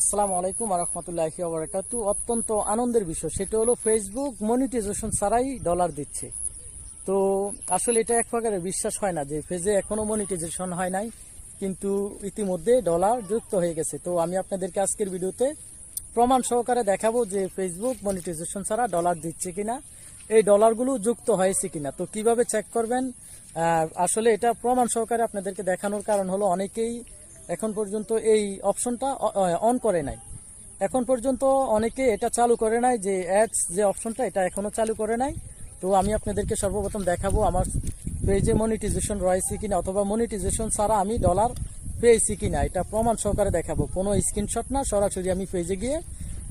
আসসালামু আলাইকুম রহমতুল্লাহি ওবরাকাতু অত্যন্ত আনন্দের বিষয়, সেটা হলো ফেসবুক মনিটাইজেশন ছাড়াই ডলার দিচ্ছে। তো আসলে এটা এক প্রকারের বিশ্বাস হয় না যে ফেজে এখনও মনিটাইজেশন হয় নাই, কিন্তু ইতিমধ্যে ডলার যুক্ত হয়ে গেছে। তো আমি আপনাদেরকে আজকের ভিডিওতে প্রমাণ সহকারে দেখাবো যে ফেসবুক মনিটাইজেশন ছাড়া ডলার দিচ্ছে কিনা, এই ডলারগুলো যুক্ত হয়েছে কিনা। তো কীভাবে চেক করবেন? আসলে এটা প্রমাণ সহকারে আপনাদেরকে দেখানোর কারণ হলো অনেকেই এখন পর্যন্ত এই অপশনটা অন করে নাই। এখন পর্যন্ত অনেকে এটা চালু করে নাই যে অ্যাডস যে অপশনটা, এটা এখনও চালু করে নাই। তো আমি আপনাদেরকে সর্বপ্রথম দেখাবো আমার পেজে মনিটাইজেশন রয়েছে কিনা অথবা মনিটাইজেশন ছাড়া আমি ডলার পেয়েছি কিনা। এটা প্রমাণ সহকারে দেখাবো। কোনো স্ক্রিনশট না, সরাসরি আমি পেজে গিয়ে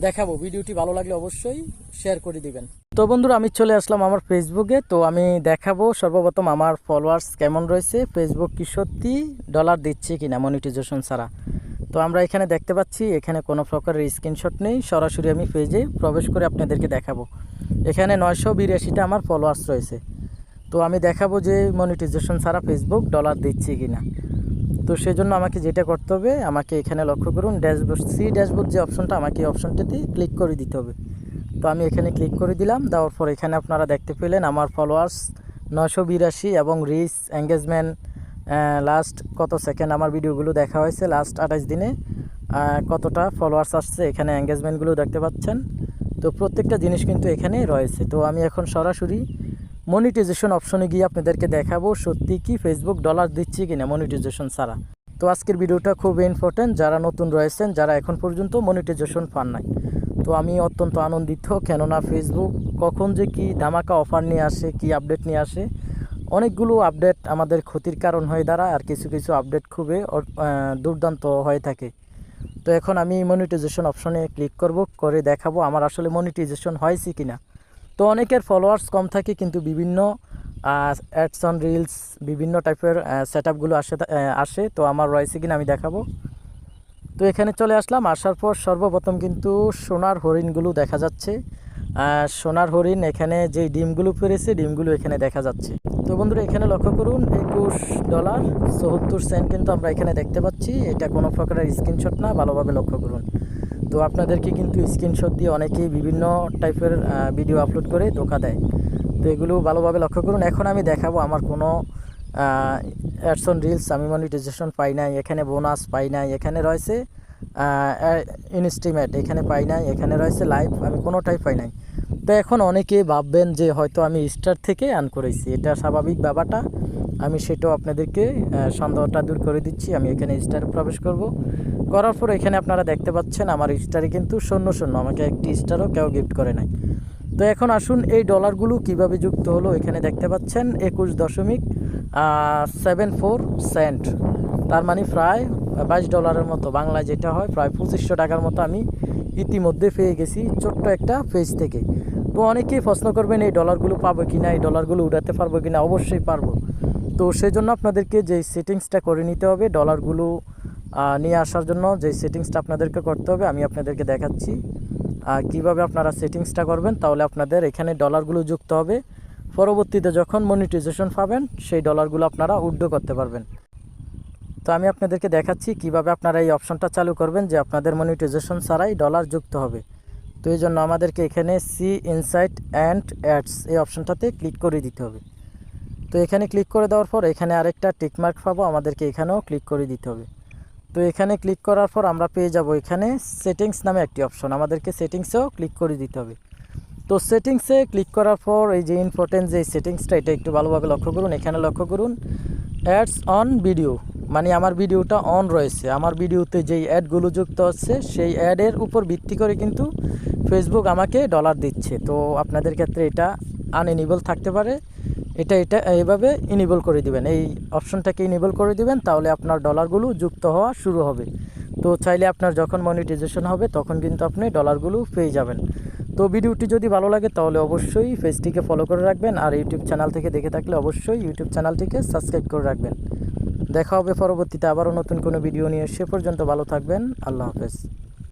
দেখাবো। ভিডিওটি ভালো লাগলে অবশ্যই শেয়ার করে দিবেন। তো বন্ধুরা, আমি চলে আসলাম আমার ফেসবুকে তো আমি দেখাবো সর্বপ্রথম আমার ফলোয়ার্স কেমন রয়েছে। ফেসবুক কি সত্যি ডলার দিচ্ছে কিনা মনিটাইজেশন ছাড়া? তো আমরা এখানে দেখতে পাচ্ছি, এখানে কোনো প্রকারের স্ক্রিনশট নেই। সরাসরি আমি পেজে প্রবেশ করে আপনাদেরকে দেখাবো। এখানে নয়শো বিরাশিটা আমার ফলোয়ার্স রয়েছে। তো আমি দেখাবো যে মনিটাইজেশন ছাড়া ফেসবুক ডলার দিচ্ছে কিনা। তো সেজন্য আমাকে যেটা করতে হবে, আমাকে এখানে লক্ষ্য করুন ড্যাশবোর্ড সি ড্যাশবোর্ড যে অপশনটা আমাকে এই অপশনটাতে ক্লিক করে দিতে হবে। তো আমি এখানে ক্লিক করে দিলাম, দেওয়ার পর এখানে আপনারা দেখতে পেলেন আমার ফলোয়ার্স নশো বিরাশি এবং রিচ এঙ্গেজমেন্ট লাস্ট কত সেকেন্ড আমার ভিডিওগুলো দেখা হয়েছে লাস্ট আঠাশ দিনে কতটা ফলোয়ার্স আসছে, এখানে এঙ্গেজমেন্টগুলো দেখতে পাচ্ছেন। তো প্রত্যেকটা জিনিস কিন্তু এখানে রয়েছে। তো আমি এখন সরাসরি মনিটাইজেশন অপশনে গিয়ে আপনাদেরকে দেখাবো, সত্যি কি ফেসবুক ডলার দিচ্ছে কিনা মনিটাইজেশন ছাড়া। তো আজকের ভিডিওটা খুব ইম্পর্টেন্ট যারা নতুন রয়েছেন, যারা এখন পর্যন্ত মনিটাইজেশন পান নাই। তো আমি অত্যন্ত আনন্দিত। কেননা ফেসবুক কখন যে কি ধামাকা অফার নিয়ে আসে, কি আপডেট নিয়ে আসে, অনেকগুলো আপডেট আমাদের ক্ষতির কারণ হয়ে দাঁড়ায় আর কিছু কিছু আপডেট খুবই দুর্দান্ত হয়ে থাকে। তো এখন আমি মনিটাইজেশন অপশনে ক্লিক করব, করে দেখাবো আমার আসলে মনিটাইজেশন হয়েছে কি না তো অনেকের ফলোয়ার্স কম থাকে, কিন্তু বিভিন্ন অ্যাডস অন রিলস বিভিন্ন টাইপের সেট আপগুলো আসে আসে। তো আমার রয়েছে কিনা আমি দেখাবো। তো এখানে চলে আসলাম, আসার পর সর্বপ্রথম কিন্তু সোনার হরিণগুলো দেখা যাচ্ছে। সোনার হরিণ এখানে যে ডিমগুলো পেরেছে, ডিমগুলো এখানে দেখা যাচ্ছে। তো বন্ধুরা, এখানে লক্ষ্য করুন, একুশ ডলার চৌহত্তর সেন্ট কিন্তু আমরা এখানে দেখতে পাচ্ছি। এটা কোনো প্রকারের স্ক্রিনশট না, ভালোভাবে লক্ষ্য করুন। তো আপনাদেরকে কিন্তু স্ক্রিনশট দিয়ে অনেকেই বিভিন্ন টাইপের ভিডিও আপলোড করে ধোকা দেয়। তো এগুলো ভালোভাবে লক্ষ্য করুন। এখন আমি দেখাবো আমার কোনো অ্যাডসন রিলস আমি মনিটাইজেশন পাই নাই, এখানে বোনাস পাই নাই, এখানে রয়েছে ইনস্টিমেট, এখানে পাই নাই, এখানে রয়েছে লাইভ, আমি কোনোটাই পাই নাই। তো এখন অনেকে ভাববেন যে হয়তো আমি স্টার থেকে আর্ন করেছি, এটা স্বাভাবিক ব্যাপারটা। আমি সেটাও আপনাদেরকে সন্দেহটা দূর করে দিচ্ছি, আমি এখানে স্টারে প্রবেশ করব। করার পর এখানে আপনারা দেখতে পাচ্ছেন, আমার স্টারে কিন্তু শূন্য শূন্য, আমাকে একটি স্টারও কেউ গিফট করে নাই। তো এখন আসুন এই ডলারগুলো কীভাবে যুক্ত হলো এখানে দেখতে পাচ্ছেন, একুশ দশমিক সেভেন ফোর সেন্ট তার মানে প্রায় বাইশ ডলারের মতো, বাংলায় যেটা হয় প্রায় পঁচিশশো টাকার মতো আমি ইতিমধ্যে পেয়ে গেছি ছোট্ট একটা পেজ থেকে। তো অনেকেই প্রশ্ন করবেন, এই ডলারগুলো পাবো কি না এই ডলারগুলো উঠাতে পারব কি না অবশ্যই পারব। তো সেই জন্য আপনাদেরকে যে সেটিংসটা করে নিতে হবে ডলারগুলো নিয়ে আসার জন্য যে সেটিংসটা আপনাদেরকে করতে হবে, আমি আপনাদেরকে দেখাচ্ছি। কীভাবে আপনারা সেটিংসটা করবেন, তাহলে আপনাদের এখানে ডলারগুলো যুক্ত হবে। পরবর্তীতে যখন মনিটাইজেশন পাবেন, সেই ডলারগুলো আপনারা উড্ডো করতে পারবেন। তো আমি আপনাদেরকে দেখাচ্ছি কীভাবে আপনারা এই অপশনটা চালু করবেন, যে আপনাদের মনিটাইজেশন ছাড়াই ডলার যুক্ত হবে। তো এই জন্য আমাদেরকে এখানে সি ইনসাইট অ্যান্ড অ্যাডস এই অপশনটাতে ক্লিক করে দিতে হবে। তো এখানে ক্লিক করে দেওয়ার পর এখানে আরেকটা টিকমার্ক পাবো, আমাদেরকে এখানেও ক্লিক করে দিতে হবে। তো এখানে ক্লিক করার পর আমরা পেয়ে যাব এখানে সেটিংস নামে একটি অপশন আমাদেরকে সেটিংসেও ক্লিক করে দিতে হবে। তো সেটিংসে ক্লিক করার পর এই যে ইম্পর্টেন্ট যে সেটিংসটা এটা একটু ভালোভাবে লক্ষ্য করুন। এখানে লক্ষ্য করুন অ্যাডস অন ভিডিও মানে আমার ভিডিওটা অন রয়েছে। আমার ভিডিওতে যেই অ্যাডগুলো যুক্ত হচ্ছে সেই অ্যাডের উপর ভিত্তি করে কিন্তু ফেসবুক আমাকে ডলার দিচ্ছে। তো আপনাদের ক্ষেত্রে এটা আনএনিবল থাকতে পারে। এটা এটা, এইভাবে ইনেবল করে দিবেন। এই অপশনটাকে ইনেবল করে দিবেন, তাহলে আপনার ডলারগুলো যুক্ত হওয়া শুরু হবে। তো চাইলে আপনার যখন মনিটাইজেশন হবে, তখন কিন্তু আপনি ডলারগুলো পেয়ে যাবেন। তো ভিডিওটি যদি ভালো লাগে, তাহলে অবশ্যই পেজটিকে ফলো করে রাখবেন, আর ইউটিউব চ্যানেল থেকে দেখে থাকলে অবশ্যই ইউটিউব চ্যানেলটিকে সাবস্ক্রাইব করে রাখবেন। দেখা হবে পরবর্তীতে আবারও নতুন কোনো ভিডিও নিয়ে, সে পর্যন্ত ভালো থাকবেন। আল্লাহ হাফেজ।